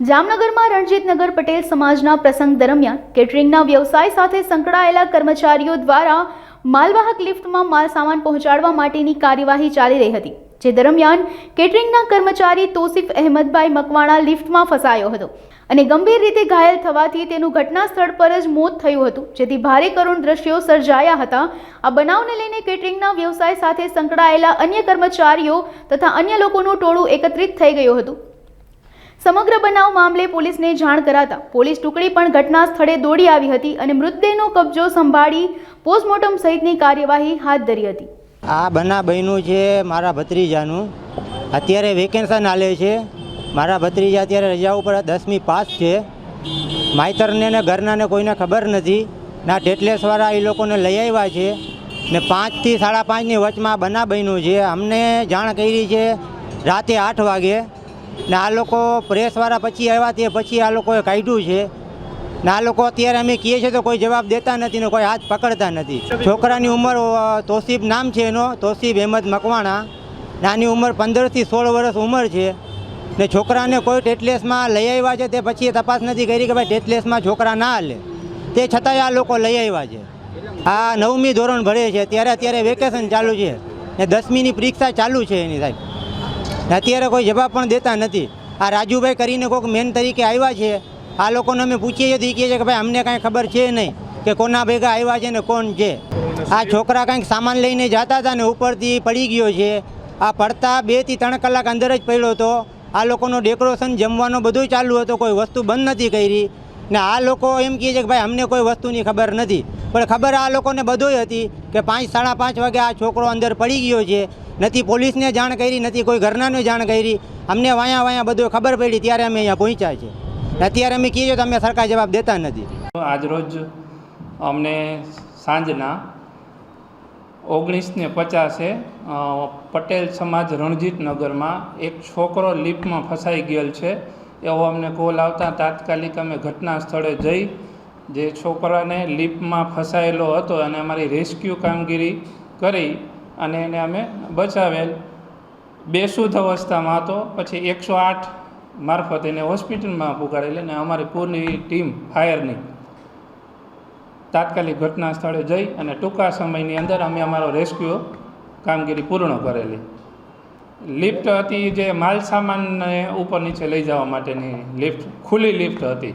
જામનગરમાં રણજીતનગર પટેલ સમાજના પ્રસંગ દરમિયાન કેટરિંગના વ્યવસાય સાથે સંકળાયેલા કર્મચારીઓ દ્વારા માલવાહક લિફ્ટમાં માલ સામાન પહોંચાડવા માટેની કાર્યવાહી ચાલી રહી હતી, જે દરમિયાન કેટરિંગના કર્મચારી તોસિફ અહેમદભાઈ મકવાણા લિફ્ટમાં ફસાયો હતો અને ગંભીર રીતે ઘાયલ થવાથી તેનું ઘટના સ્થળ પર જ મોત થયું હતું, જેથી ભારે કરુણ દ્રશ્યો સર્જાયા હતા. આ બનાવને લઈને કેટરિંગના વ્યવસાય સાથે સંકળાયેલા અન્ય કર્મચારીઓ તથા અન્ય લોકોનું ટોળું એકત્રિત થઈ ગયું હતું. સમગ્ર બનાવ મામલે પોલીસને જાણ કરાતા પોલીસ ટુકડી પણ ઘટના સ્થળે દોડી આવી હતી અને મૃતદેહનો કબજો સંભાળી પોસ્ટમોર્ટમ સહિતની કાર્યવાહી હાથ ધરી હતી. આ બના બહેનું છે મારા ભત્રીજાનું. અત્યારે વેકેન્સન આલે છે. મારા ભત્રીજા અત્યારે રજા ઉપર દસમી પાસ છે. માઈતરને ને ઘરનાને કોઈને ખબર નથી. ના ટેટલેસવાળા એ લોકોને લઈ આવ્યા છે ને પાંચથી સાડા પાંચની વચમાં બના બન્યું છે. અમને જાણ કરી છે રાતે આઠ વાગે. ને આ લોકો પ્રેસવાળા પછી આવ્યા તે પછી આ લોકોએ કાઢ્યું છે. ને આ લોકો અત્યારે અમે કહીએ છીએ તો કોઈ જવાબ દેતા નથી ને કોઈ હાથ પકડતા નથી. છોકરાની ઉંમર તોસીબ નામ છે એનો તોસીફ અહેમદ મકવાણા. નાની ઉંમર પંદરથી સોળ વર્ષ ઉંમર છે. ને છોકરાને કોઈ ટેટલેસમાં લઈ આવ્યા છે તે પછી તપાસ નથી કરી કે ભાઈ ટેટલેસમાં છોકરા ના હાલે. તે છતાંય આ લોકો લઈ આવ્યા છે. આ નવમી ધોરણ ભણે છે. ત્યારે અત્યારે વેકેશન ચાલુ છે. ને દસમીની પરીક્ષા ચાલુ છે એની સાહેબ. અત્યારે કોઈ જવાબ પણ દેતા નથી. આ રાજુભાઈ કરીને કોઈક મેન તરીકે આવ્યા છે. આ લોકોને અમે પૂછીએ છીએ, તો એ કહે છે કે ભાઈ, અમને કાંઈ ખબર છે નહીં કે કોના ભેગા આવ્યા છે ને કોણ છે. આ છોકરા કાંઈક સામાન લઈને જતા હતા ને ઉપરથી પડી ગયો છે. આ પડતા બેથી ત્રણ કલાક અંદર જ પડ્યો હતો. આ લોકોનો ડેકોરેશન જમવાનો બધું ચાલુ હતો, કોઈ વસ્તુ બંધ નથી કરી. ને આ લોકો એમ કહે છે કે ભાઈ, અમને કોઈ વસ્તુની ખબર નથી. પણ ખબર આ લોકોને બધોય હતી કે પાંચ, સાડા પાંચ વાગે આ છોકરો અંદર પડી ગયો છે. નથી પોલીસને જાણ કરી, નથી કોઈ ઘરનાને જાણ કરી. અમને વાયા વાયા બધું ખબર પડી ત્યારે અમે અહીંયા પહોંચ્યા છે અત્યારે અમે કહીએ તો અમે સરકાર જવાબ દેતા નથી. આજરોજ અમને સાંજના ઓગણીસને પચાસે પટેલ સમાજ રણજીતનગરમાં એક છોકરો લિફ્ટમાં ફસાઈ ગયેલ છે. એવો અમને કોલ આવતા, તાત્કાલિક અમે ઘટના સ્થળે જઈ જે છોકરાને લિફ્ટમાં ફસાયેલો હતો અને અમારી રેસ્ક્યુ કામગીરી કરી અને એને અમે બચાવેલ. બેસુધ અવસ્થામાં હતો, પછી એકસો આઠ મારફત એને હોસ્પિટલમાં પુગાડેલી અને અમારી પૂરની ટીમ ફાયરની તાત્કાલિક ઘટના સ્થળે જઈ અને ટૂંકા સમયની અંદર અમે અમારો રેસ્ક્યુ કામગીરી પૂર્ણ કરેલી. લિફ્ટ હતી જે માલ સામાનને ઉપર નીચે લઈ જવા માટેની લિફ્ટ, ખુલ્લી લિફ્ટ હતી.